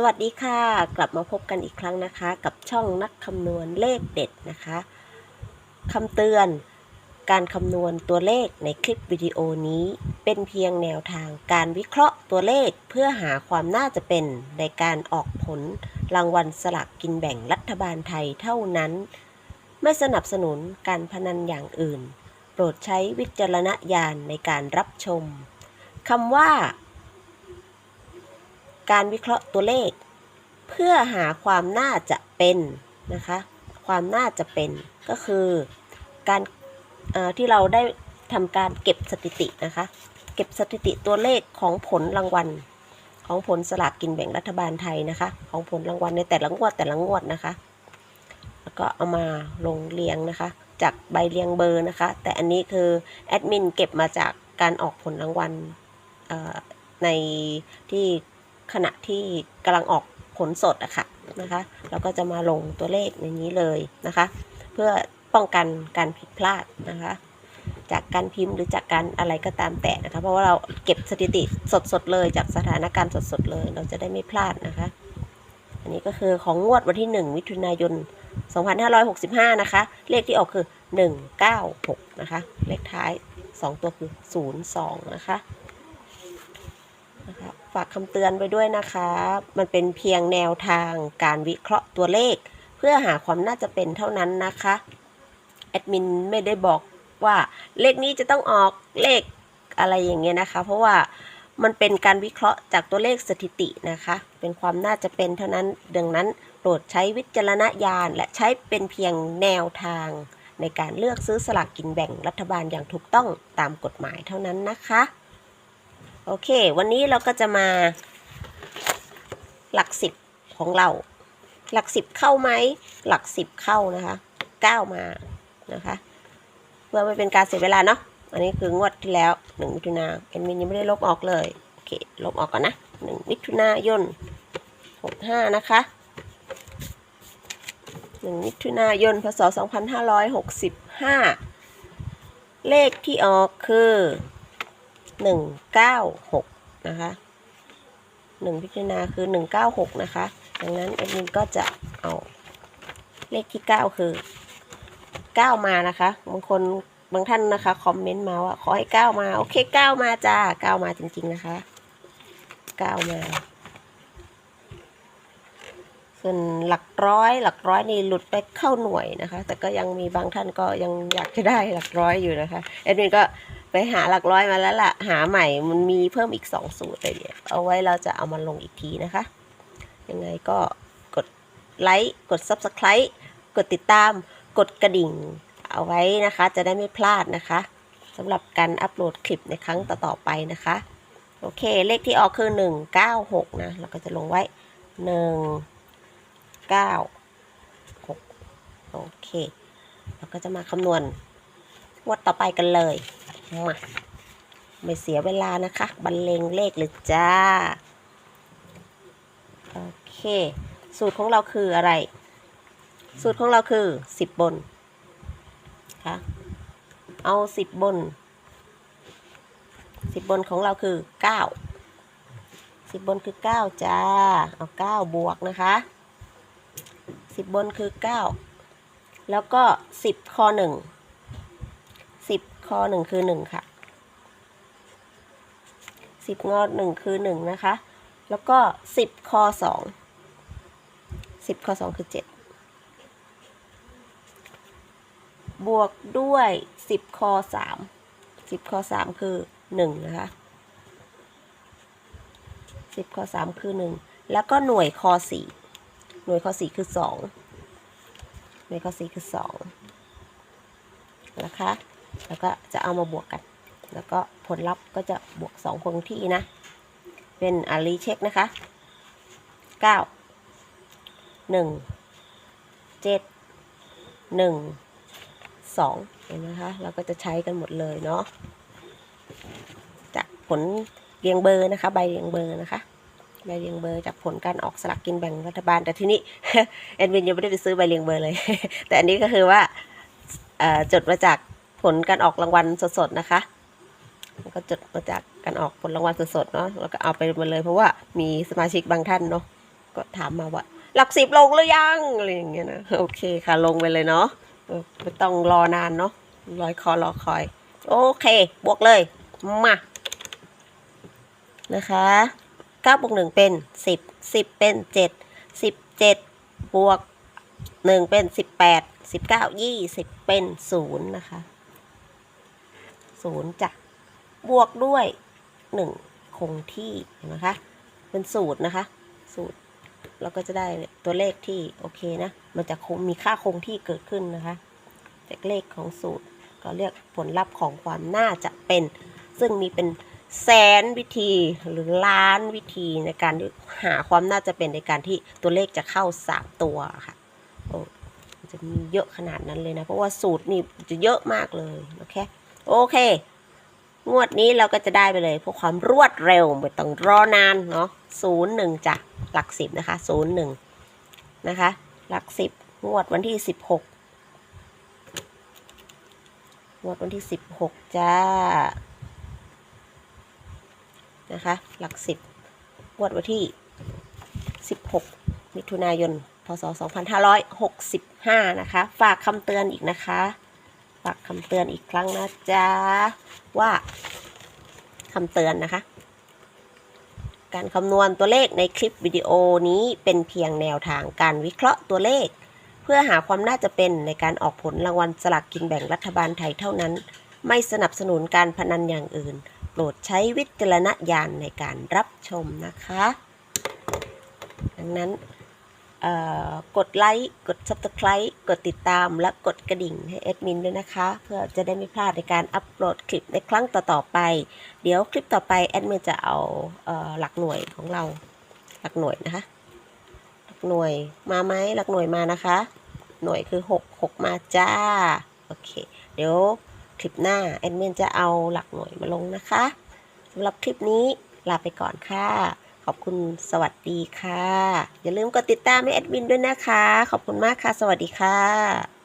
สวัสดีค่ะ กลับมาพบกันอีกครั้งนะคะ กับช่องนักคำนวณเลขเด็ดนะคะคำเตือน การคำนวณตัวเลขในคลิปวิดีโอนี้ เป็นเพียงแนวทางการวิเคราะห์ตัวเลขเพื่อหาความน่าจะเป็นในการออกผลรางวัลสลากกินแบ่งรัฐบาลไทยเท่านั้น ไม่สนับสนุนการพนันอย่างอื่น โปรดใช้วิจารณญาณในการรับชมคำว่า การวิเคราะห์ตัวเลข เพื่อหาความน่าจะเป็นนะคะ ความน่าจะเป็นก็คือการที่เราได้ทำการเก็บสถิตินะคะ เก็บสถิติตัวเลขของผลรางวัลของผลสลากกินแบ่งรัฐบาลไทยนะคะ ของผลรางวัลในแต่ละงวดแต่ละงวดนะคะ แล้วก็เอามาลงเรียงนะคะ จากใบเรียงเบอร์นะคะ แต่อันนี้คือแอดมินเก็บมาจากการออกผลรางวัลในที่ ขณะที่กำลังออกผลสดอะค่ะนะคะเราก็จะมาลงตัวเลขในนี้เลยนะคะ เพื่อป้องกันการผิดพลาดนะคะ จากการพิมพ์หรือจากการอะไรก็ตามแต่นะคะเพราะว่าเราเก็บสถิติสดๆเลย จากสถานการณ์สดๆเลย เราจะได้ไม่พลาดนะคะ อันนี้ก็คือของงวดวันที่ 1 มิถุนายน 2565 นะคะ เลขที่ออกคือ 196 นะคะ เลขท้าย 2 ตัวคือ 02 นะคะนะคะ ฝากคำเตือนไว้ด้วยนะคะ มันเป็นเพียงแนวทางการวิเคราะห์ตัวเลข เพื่อหาความน่าจะเป็นเท่านั้นนะคะ แอดมินไม่ได้บอกว่าเลขนี้จะต้องออกเลขอะไรอย่างเงี้ยนะคะ เพราะว่ามันเป็นการวิเคราะห์จากตัวเลขสถิตินะคะ เป็นความน่าจะเป็นเท่านั้น ดังนั้นโปรดใช้วิจารณญาณ และใช้เป็นเพียงแนวทาง ในการเลือกซื้อสลากกินแบ่งรัฐบาลอย่างถูกต้องตามกฎหมายเท่านั้นนะคะ โอเค วันนี้เราก็จะมาหลักสิบของเรา หลักสิบเข้าไหม หลักสิบเข้านะคะเก้ามานะคะ เพื่อไม่เป็นการเสียเวลาเนาะ อันนี้คืองวดที่แล้วหนึ่งมิถุนาเอ็นมินยังไม่ได้ลบออกเลย โอเค ลบออกก่อนนะหนึ่งมิถุนายนหกห้านะคะหนึ่งมิถุนายนพศสองพันห้าร้อยหกสิบห้าเลขที่ออกคือ หนึ่งเก้าหกนะคะหนึ่งมิถุนาคือหนึ่งเก้าหกนะคะ ดังนั้นเอ็นมินก็จะเอาเลขที่เก้าคือเก้ามานะคะ บางคนบางท่านนะคะคอมเมนต์มาว่าขอให้เก้ามา โอเคเก้ามาจ้าเก้ามาจริงๆนะคะเก้ามา ส่วนหลักร้อยหลักร้อยนี่หลุดไปเข้าหน่วยนะคะ แต่ก็ยังมีบางท่านก็ยังอยากจะได้หลักร้อยอยู่นะคะแอดมินก็ ไปหาหลักร้อยมาแล้วล่ะ หาใหม่มันมีเพิ่มอีกสองสูตรเลยเดี๋ยเอาไว้เราจะเอามาลงอีกทีนะคะ ยังไงก็กดไลค์กด Subscribe กดติดตามกดกระดิ่งเอาไว้นะคะ จะได้ไม่พลาดนะคะสำหรับการอัปโหลดคลิปในครั้งต่อๆไปนะคะ โอเค เลขที่ออกคือ 196 นะ เราก็จะลงไว้ 196 โอเค เราก็จะมาคำนวณงวดต่อไปกันเลย มาไม่เสียเวลานะคะ บรรเลงเลขเลยจ้า โอเค สูตรของเราคืออะไร สูตรของเราคือ10บบนค่ะเอา10บบน10บบนของเราคือ9 10บบนคือ9จ้า เอา9บวกนะคะ10บบนคือ9แล้วก็10ข้ออึ่ง 1 10ข้อ1คือ1ค่ะ10งอ1คือ1นะคะ แล้วก็10ข้อ2 10ข้อ2คือ7บวกด้วย10ข้อ3 10ข้อ3คือ1นะคะ10ข้อ3คือ1แล้วก็หน่วยข้อ4หน่วยข้อ4คือ2หน่วยข้อ4คือ2นะคะ แล้วก็จะเอามาบวกกัน แล้วก็ผลลัพธ์ก็จะบวก2คงที่นะ เป็นอารีเช็คนะคะ 9 1 7 1สองเห็นไหมคะเราก็จะใช้กันหมดเลยเนาะจากผลเรียงเบอร์นะคะ ใบเรียงเบอร์นะคะใบเรียงเบอร์จากผลการออกสลากกินแบ่งรัฐบาลแต่ที่นี้แอดมินยังไม่ได้ไปซื้อใบเรียงเบอร์เลย แต่อันนี้ก็คือว่าจดมาจาก ผลการออกรางวัลสดๆนะคะแล้วก็จดมาจากการออกผลรางวัลสดๆเนาะแล้วก็เอาไปมาเลยเพราะว่ามีสมาชิกบางท่านเนาะก็ถามมาว่า หลักสิบลงหรือยังอะไรอย่างเงี้ยนะโอเคค่ะลงไปเลยเนาะไม่ต้องรอนานเนาะรอยคอรอคอย โอเค บวกเลยมานะคะเก้าบวกหนึ่งเป็นสิบสิบเป็นเจ็ดสิบเจ็ดบวกหนึ่งเป็นสิบแปดสิบเก้ายี่สิบเป็นศูนย์นะคะ ศูนย์จ้ะบวกด้วยหนึ่งคงที่เห็นไหมคะเป็นสูตรนะคะ สูตรเราก็จะได้ตัวเลขที่โอเคนะ มันจะคงมีค่าคงที่เกิดขึ้นนะคะ จากเลขของสูตรก็เรียกผลลัพธ์ของความน่าจะเป็น ซึ่งมีเป็นแสนวิธีหรือล้านวิธีในการหาความน่าจะเป็นในการที่ตัวเลขจะเข้าสามตัวค่ะโอ้จะมีเยอะขนาดนั้นเลยนะ เพราะว่าสูตรนี่จะเยอะมากเลยโอเค โอเค งวดนี้เราก็จะได้ไปเลยเพราะความรวดเร็วไม่ต้องรอนานเนาะศูนย์หนึ่งจ้ะหลักสิบนะคะศูนย์หนึ่งนะคะ หลักสิบงวดวันที่สิบหกงวดวันที่สิบหกจ้านะคะ หลักสิบงวดวันที่สิบหกมิถุนายนพศสองพันห้าร้อยหกสิบห้านะคะ ฝากคำเตือนอีกนะคะากคำเตือนอีกครั้งนะจ๊ะ ว่าคำเตือนนะคะ การคำนวณตัวเลขในคลิปวิดีโอนี้เป็นเพียงแนวทางการวิเคราะห์ตัวเลข เพื่อหาความน่าจะเป็นในการออกผลรางวัลสลากกินแบ่งรัฐบาลไทยเท่านั้น ไม่สนับสนุนการพนันอย่างอื่น โปรดใช้วิจารณญาณในการรับชมนะคะ ดังนั้น กดไลค์กด subscribe กดติดตามและกดกระดิ่งให้แอดมินด้วยนะคะ เพื่อจะได้ไม่พลาดในการอัปโหลดคลิปในครั้งต่อๆไป เดี๋ยวคลิปต่อไปแอดมินจะเอาเออหลักหน่วยของเราหลักหน่วยนะคะ หลักหน่วยมาไหมหลักหน่วยมานะคะ หน่วยคือ 6 6 มาจ้าโอเค เดี๋ยวคลิปหน้าแอดมินจะเอาหลักหน่วยมาลงนะคะสำหรับคลิปนี้ลาไปก่อนค่ะ อบคุณสวัสดีค่ะ อย่าลืมกดติดตามให้แอดมินด้วยนะคะ ขอบคุณมากค่ะ สวัสดีค่ะ